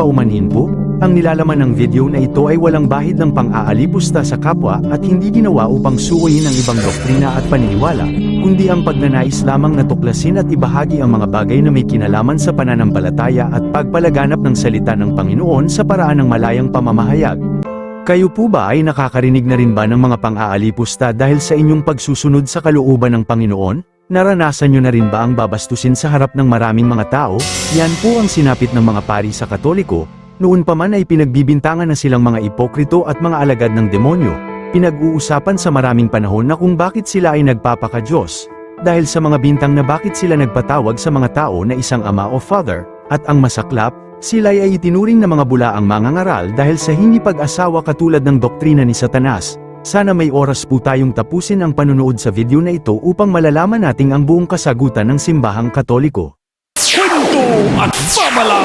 paumanhin po? Ang nilalaman ng video na ito ay walang bahid ng pang-aalipusta sa kapwa at hindi ginawa upang suwayin ang ibang doktrina at paniniwala, kundi ang pagnanais lamang na tuklasin at ibahagi ang mga bagay na may kinalaman sa pananampalataya at pagpalaganap ng salita ng Panginoon sa paraan ng malayang pamamahayag. Kayo po ba ay nakakarinig na rin ba ng mga pang-aalipusta dahil sa inyong pagsusunod sa kalooban ng Panginoon? Naranasan nyo na rin ba ang babastusin sa harap ng maraming mga tao? Yan po ang sinapit ng mga pari sa Katoliko, noon pa man ay pinagbibintangan na silang mga ipokrito at mga alagad ng demonyo. Pinag-uusapan sa maraming panahon na kung bakit sila ay nagpapaka-Diyos, dahil sa mga bintang na bakit sila nagpatawag sa mga tao na isang ama o father, at ang masaklap, sila ay itinuring na mga bulaang mangangaral dahil sa hindi pag-asawa katulad ng doktrina ni Satanas. Sana may oras po tayong tapusin ang panunood sa video na ito upang malalaman nating ang buong kasagutan ng simbahang katoliko. Kwento at babala!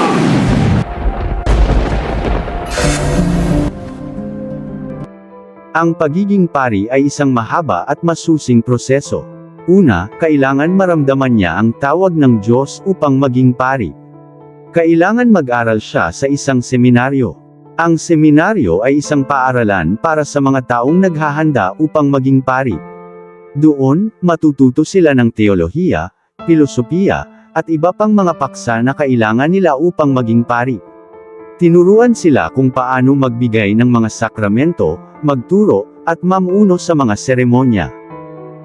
Ang pagiging pari ay isang mahaba at masusing proseso. Una, kailangan maramdaman niya ang tawag ng Diyos upang maging pari. Kailangan mag-aral siya sa isang seminaryo. Ang seminaryo ay isang paaralan para sa mga taong naghahanda upang maging pari. Doon, matututo sila ng teolohiya, filosofiya, at iba pang mga paksa na kailangan nila upang maging pari. Tinuruan sila kung paano magbigay ng mga sakramento, magturo, at mamuno sa mga seremonya.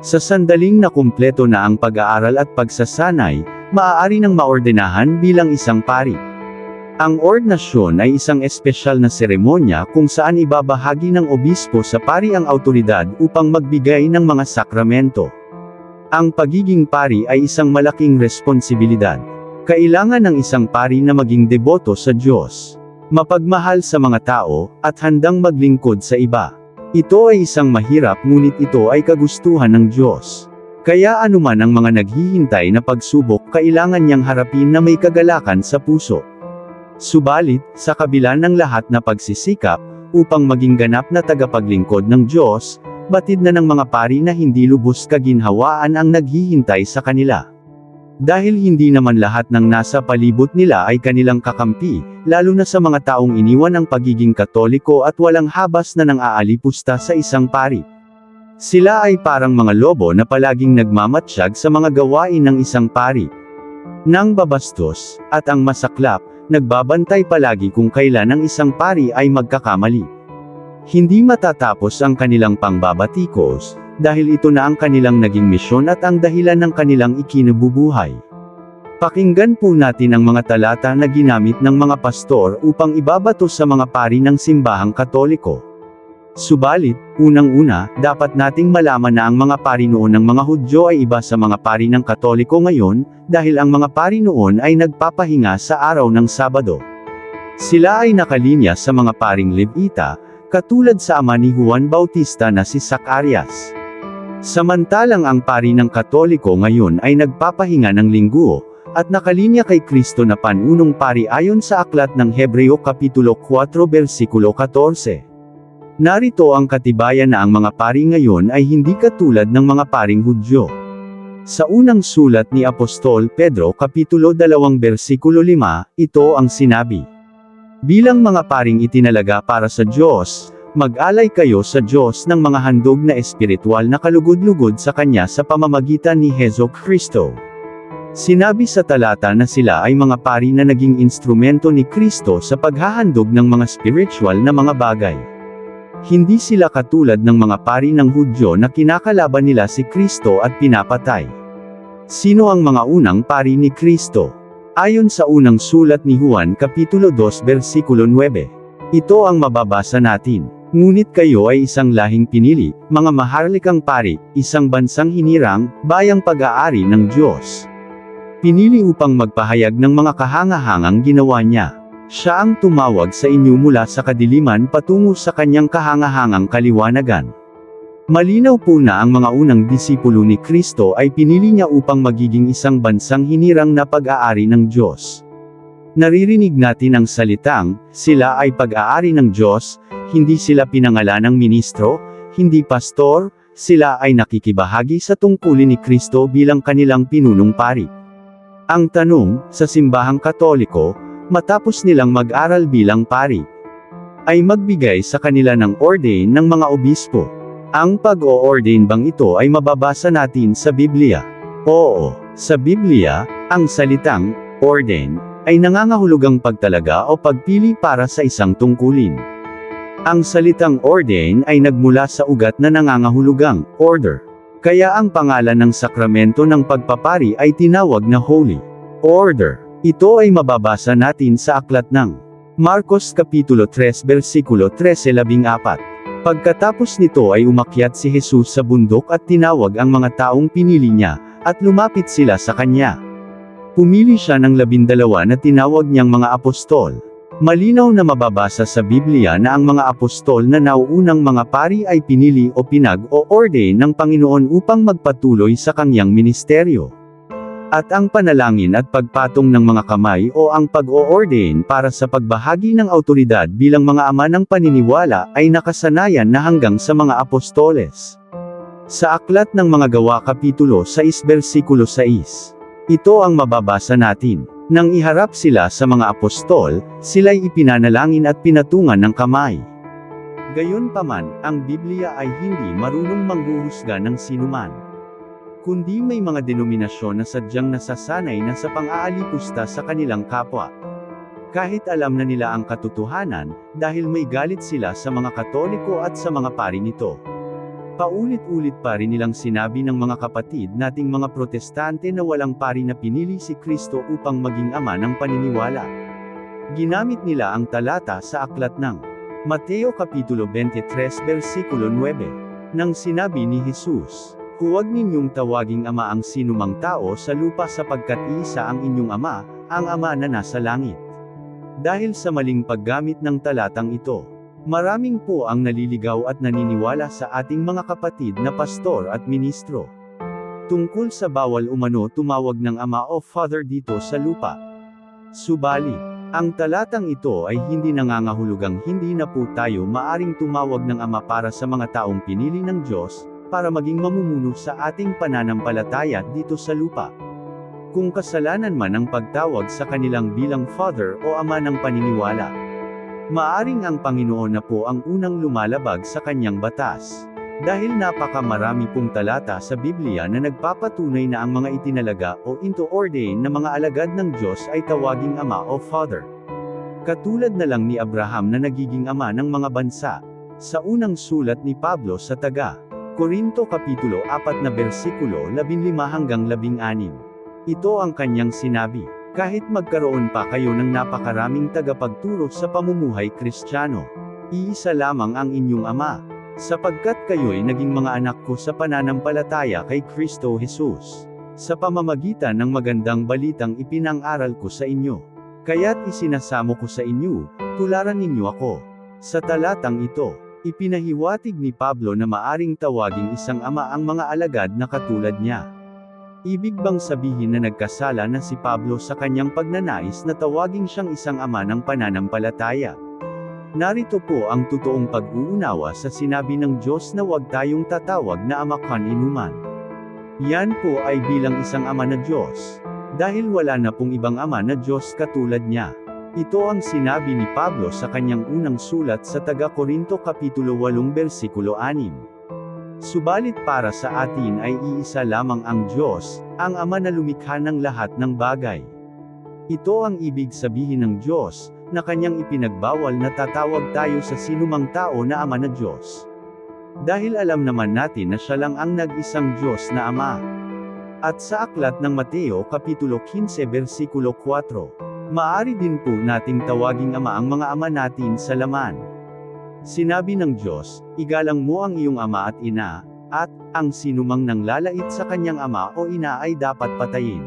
Sa sandaling na kumpleto na ang pag-aaral at pagsasanay, maaari nang maordenahan bilang isang pari. Ang ordinasyon ay isang espesyal na seremonya kung saan ibabahagi ng obispo sa pari ang autoridad upang magbigay ng mga sakramento. Ang pagiging pari ay isang malaking responsibilidad. Kailangan ng isang pari na maging deboto sa Diyos, mapagmahal sa mga tao, at handang maglingkod sa iba. Ito ay isang mahirap ngunit ito ay kagustuhan ng Diyos. Kaya anuman ang mga naghihintay na pagsubok kailangan niyang harapin na may kagalakan sa puso. Subalit, sa kabila ng lahat na pagsisikap, upang maging ganap na tagapaglingkod ng Diyos, batid na ng mga pari na hindi lubos kaginhawaan ang naghihintay sa kanila. Dahil hindi naman lahat ng nasa palibot nila ay kanilang kakampi, lalo na sa mga taong iniwan ang pagiging katoliko at walang habas na nang aalipusta sa isang pari. Sila ay parang mga lobo na palaging nagmamatsyag sa mga gawain ng isang pari. Nang babastos, at ang masaklap, nagbabantay palagi kung kailan ang isang pari ay magkakamali. Hindi matatapos ang kanilang pangbabatikos, dahil ito na ang kanilang naging misyon at ang dahilan ng kanilang ikinabubuhay. Pakinggan po natin ang mga talata na ginamit ng mga pastor upang ibabato sa mga pari ng simbahang katoliko. Subalit, unang-una, dapat nating malaman na ang mga pari noon ng mga Hudyo ay iba sa mga pari ng Katoliko ngayon, dahil ang mga pari noon ay nagpapahinga sa araw ng Sabado. Sila ay nakalinya sa mga paring Levita, katulad sa ama ni Juan Bautista na si Zacarias. Samantalang ang pari ng Katoliko ngayon ay nagpapahinga ng linggo, at nakalinya kay Kristo na panunong pari ayon sa aklat ng Hebreo Kapitulo 4 versikulo 14. Narito ang katibayan na ang mga pari ngayon ay hindi katulad ng mga paring Hudyo. Sa unang sulat ni Apostol Pedro Kapitulo 2 versikulo 5, ito ang sinabi. Bilang mga paring itinalaga para sa Diyos, mag-alay kayo sa Diyos ng mga handog na espiritual na kalugod-lugod sa Kanya sa pamamagitan ni Hezo Kristo. Sinabi sa talata na sila ay mga pari na naging instrumento ni Kristo sa paghahandog ng mga spiritual na mga bagay. Hindi sila katulad ng mga pari ng Hudyo na kinakalaban nila si Kristo at pinapatay. Sino ang mga unang pari ni Kristo? Ayon sa unang sulat ni Juan Kapitulo 2 versikulo 9. Ito ang mababasa natin. Ngunit kayo ay isang lahing pinili, mga maharlikang pari, isang bansang hinirang, bayang pag-aari ng Diyos. Pinili upang magpahayag ng mga kahangahangang ginawa niya. Siya ang tumawag sa inyo mula sa kadiliman patungo sa kanyang kahangahangang kaliwanagan. Malinaw po na ang mga unang disipulo ni Kristo ay pinili niya upang magiging isang bansang hinirang na pag-aari ng Diyos. Naririnig natin ang salitang, sila ay pag-aari ng Diyos, hindi sila pinangalanang ministro, hindi pastor, sila ay nakikibahagi sa tungkulin ni Kristo bilang kanilang pinunong pari. Ang tanong, sa simbahang katoliko, matapos nilang mag-aral bilang pari, ay magbigay sa kanila ng ordain ng mga obispo. Ang pag-o-ordain bang ito ay mababasa natin sa Biblia? Oo, sa Biblia, ang salitang ordain ay nangangahulugang pagtalaga o pagpili para sa isang tungkulin. Ang salitang ordain ay nagmula sa ugat na nangangahulugang order. Kaya ang pangalan ng sakramento ng pagpapari ay tinawag na Holy Order. Ito ay mababasa natin sa aklat ng Marcos Kapitulo 3 versikulo 13-14. Pagkatapos nito ay umakyat si Jesus sa bundok at tinawag ang mga taong pinili niya, at lumapit sila sa kanya. Pumili siya ng labindalawa na tinawag niyang mga apostol. Malinaw na mababasa sa Biblia na ang mga apostol na nauunang mga pari ay pinili o pinag o ordain ng Panginoon upang magpatuloy sa kanyang ministeryo. At ang panalangin at pagpatong ng mga kamay o ang pag-o-ordain para sa pagbahagi ng autoridad bilang mga ama ng paniniwala ay nakasanayan na hanggang sa mga apostoles. Sa aklat ng mga gawa kapitulo 6 versikulo 6. Ito ang mababasa natin. Nang iharap sila sa mga apostol, sila'y ipinanalangin at pinatungan ng kamay. Gayunpaman, ang Biblia ay hindi marunong manghuhusga ng sinuman. Kundi may mga denominasyon na sadyang nasasanay na sa pang-aalipusta sa kanilang kapwa. Kahit alam na nila ang katotohanan, dahil may galit sila sa mga katoliko at sa mga pari nito. Paulit-ulit pa rin nilang sinabi ng mga kapatid nating mga protestante na walang pari na pinili si Kristo upang maging ama ng paniniwala. Ginamit nila ang talata sa aklat ng Mateo Kapitulo 23 versikulo 9. Nang sinabi ni Jesus, Huwag ninyong tawaging ama ang sinumang tao sa lupa sapagkat isa ang inyong ama, ang ama na nasa langit. Dahil sa maling paggamit ng talatang ito, Maraming po ang naliligaw at naniniwala sa ating mga kapatid na pastor at ministro. Tungkol sa bawal umano tumawag ng ama o father dito sa lupa. Subalit, ang talatang ito ay hindi nangangahulugang hindi na po tayo maaring tumawag ng ama para sa mga taong pinili ng Diyos, para maging mamumuno sa ating pananampalataya dito sa lupa. Kung kasalanan man ang pagtawag sa kanilang bilang father o ama ng paniniwala, Maaring ang Panginoon na po ang unang lumalabag sa kanyang batas. Dahil napakamarami pong talata sa Biblia na nagpapatunay na ang mga itinalaga o into ordain na mga alagad ng Diyos ay tawaging ama o father. Katulad na lang ni Abraham na nagiging ama ng mga bansa. Sa unang sulat ni Pablo sa taga, Korinto Kapitulo 4 na versikulo 15 hanggang 16. Ito ang kanyang sinabi. Kahit magkaroon pa kayo ng napakaraming tagapagturo sa pamumuhay kristyano, iisa lamang ang inyong ama, sapagkat kayo'y naging mga anak ko sa pananampalataya kay Kristo Jesus. Sa pamamagitan ng magandang balitang ipinang-aral ko sa inyo. Kaya't isinasamo ko sa inyo, tularan ninyo ako. Sa talatang ito, ipinahiwatig ni Pablo na maaring tawaging isang ama ang mga alagad na katulad niya. Ibig bang sabihin na nagkasala na si Pablo sa kanyang pagnanais na tawaging siyang isang ama ng pananampalataya? Narito po ang totoong pag-uunawa sa sinabi ng Diyos na huwag tayong tatawag na ama kan inuman. Yan po ay bilang isang ama na Diyos. Dahil wala na pong ibang ama na Diyos katulad niya. Ito ang sinabi ni Pablo sa kanyang unang sulat sa taga Korinto Kapitulo 8 versikulo 6. Subalit para sa atin ay iisa lamang ang Diyos, ang Ama na lumikha ng lahat ng bagay. Ito ang ibig sabihin ng Diyos, na kanyang ipinagbawal na tatawag tayo sa sinumang tao na Ama na Diyos. Dahil alam naman natin na siya lang ang nag-isang Diyos na Ama. At sa aklat ng Mateo Kapitulo 15 versikulo 4, maari din po nating tawaging Ama ang mga ama natin sa laman. Sinabi ng Diyos, igalang mo ang iyong ama at ina, at, ang sinumang nanglalait sa kanyang ama o ina ay dapat patayin.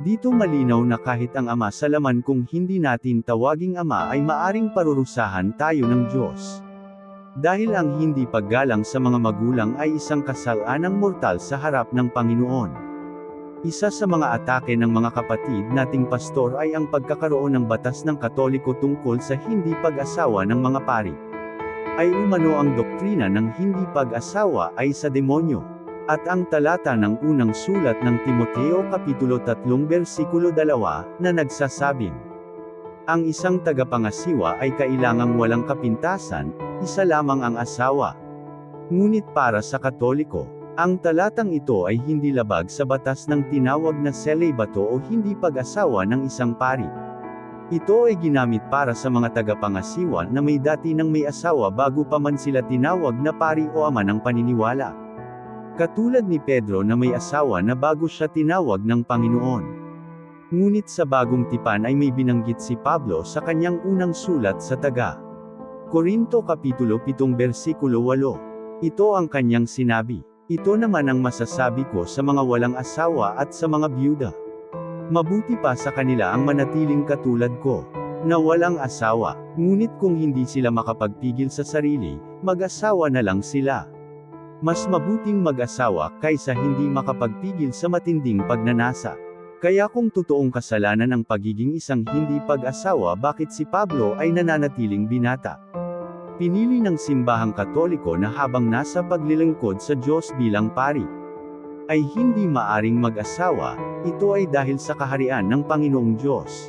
Dito malinaw na kahit ang ama sa laman kung hindi natin tawaging ama ay maaring parurusahan tayo ng Diyos. Dahil ang hindi paggalang sa mga magulang ay isang kasalanang mortal sa harap ng Panginoon. Isa sa mga atake ng mga kapatid nating pastor ay ang pagkakaroon ng batas ng Katoliko tungkol sa hindi pag-asawa ng mga pari ay umano ang doktrina ng hindi pag-asawa ay sa demonyo. At ang talata ng unang sulat ng Timoteo Kapitulo 3 versikulo 2, na nagsasabing, Ang isang tagapangasiwa ay kailangang walang kapintasan, isa lamang ang asawa. Ngunit para sa Katoliko, ang talatang ito ay hindi labag sa batas ng tinawag na celibato o hindi pag-asawa ng isang pari. Ito ay ginamit para sa mga tagapangasiwa na may dati ng may asawa bago pa man sila tinawag na pari o ama ng paniniwala. Katulad ni Pedro na may asawa na bago siya tinawag ng Panginoon. Ngunit sa bagong tipan ay may binanggit si Pablo sa kanyang unang sulat sa taga. Korinto Kapitulo 7 Versikulo 8. Ito ang kanyang sinabi. Ito naman ang masasabi ko sa mga walang asawa at sa mga byuda. Mabuti pa sa kanila ang manatiling katulad ko, na walang asawa, ngunit kung hindi sila makapagpigil sa sarili, mag-asawa na lang sila. Mas mabuting mag-asawa kaysa hindi makapagpigil sa matinding pagnanasa. Kaya kung totoong kasalanan ang pagiging isang hindi pag-asawa bakit si Pablo ay nananatiling binata? Pinili ng simbahang katoliko na habang nasa paglilingkod sa Diyos bilang pari, ay hindi maaring mag-asawa, ito ay dahil sa kaharian ng Panginoong Diyos.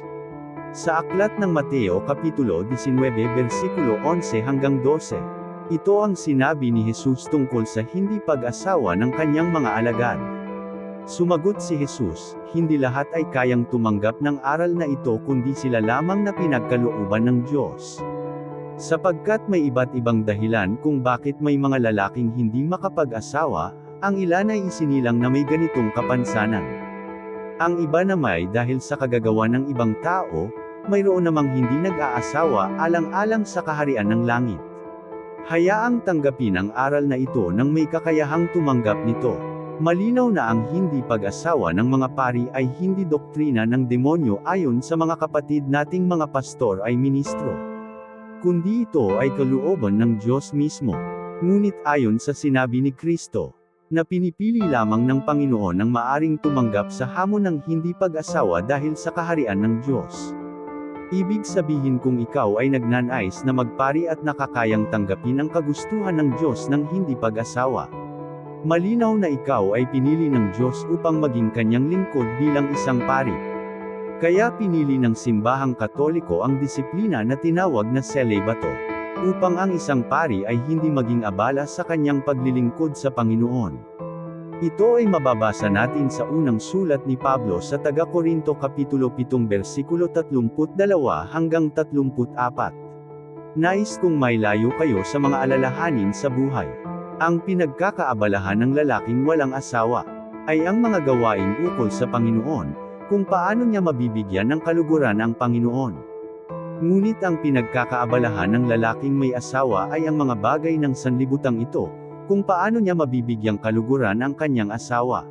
Sa aklat ng Mateo Kapitulo 19 versikulo 11 hanggang 12, ito ang sinabi ni Jesus tungkol sa hindi pag-asawa ng kanyang mga alagad. Sumagot si Jesus, hindi lahat ay kayang tumanggap ng aral na ito kundi sila lamang na pinagkalooban ng Diyos. Sapagkat may iba't ibang dahilan kung bakit may mga lalaking hindi makapag-asawa, ang ilan ay isinilang na may ganitong kapansanan. Ang iba na may dahil sa kagagawa ng ibang tao, mayroon namang hindi nag-aasawa alang-alang sa kaharian ng langit. Hayaang tanggapin ang aral na ito nang may kakayahang tumanggap nito. Malinaw na ang hindi pag-asawa ng mga pari ay hindi doktrina ng demonyo ayon sa mga kapatid nating mga pastor ay ministro. Kundi ito ay kalooban ng Diyos mismo. Ngunit ayon sa sinabi ni Kristo, na pinipili lamang ng Panginoon ang maaring tumanggap sa hamon ng hindi pag-asawa dahil sa kaharian ng Diyos. Ibig sabihin kung ikaw ay nagnanais na magpari at nakakayang tanggapin ang kagustuhan ng Diyos ng hindi pag-asawa. Malinaw na ikaw ay pinili ng Diyos upang maging kanyang lingkod bilang isang pari. Kaya pinili ng simbahang katoliko ang disiplina na tinawag na celibato, upang ang isang pari ay hindi maging abala sa kanyang paglilingkod sa Panginoon. Ito ay mababasa natin sa unang sulat ni Pablo sa taga Korinto Kapitulo 7 versikulo 32 hanggang 34. Nais kong may layo kayo sa mga alalahanin sa buhay. Ang pinagkakaabalahan ng lalaking walang asawa, ay ang mga gawaing ukol sa Panginoon, kung paano niya mabibigyan ng kaluguran ang Panginoon. Ngunit ang pinagkakaabalahan ng lalaking may asawa ay ang mga bagay ng sanlibutang ito, kung paano niya mabibigyang kaluguran ang kanyang asawa.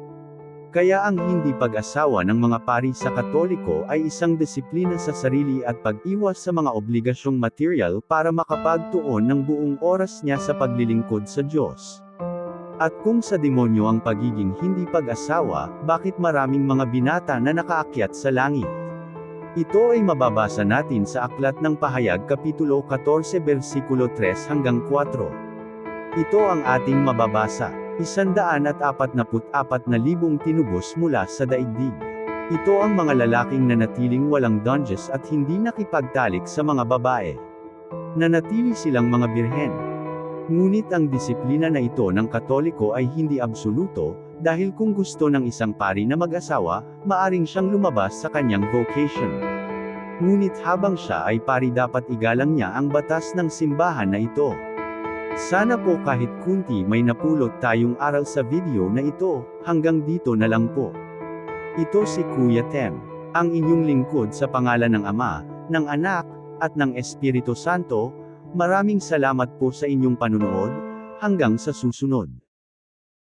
Kaya ang hindi pag-asawa ng mga pari sa Katoliko ay isang disiplina sa sarili at pag-iwas sa mga obligasyong material para makapagtuon ng buong oras niya sa paglilingkod sa Diyos. At kung sa demonyo ang pagiging hindi pag-asawa, bakit maraming mga binata na nakaakyat sa langit? Ito ay mababasa natin sa Aklat ng Pahayag Kapitulo 14 versikulo 3 hanggang 4. Ito ang ating mababasa. Isandaan at apat na apat na libong tinubos mula sa daigdig. Ito ang mga lalaking nanatiling walang dunges at hindi nakipagtalik sa mga babae. Nanatili silang mga birhen. Ngunit ang disiplina na ito ng Katoliko ay hindi absoluto, dahil kung gusto ng isang pari na mag-asawa, maaring siyang lumabas sa kanyang vocation. Ngunit habang siya ay pari dapat igalang niya ang batas ng simbahan na ito. Sana po kahit kunti may napulot tayong aral sa video na ito, hanggang dito na lang po. Ito si Kuya Tem, ang inyong lingkod sa pangalan ng Ama, ng Anak, at ng Espiritu Santo, maraming salamat po sa inyong panunood, hanggang sa susunod.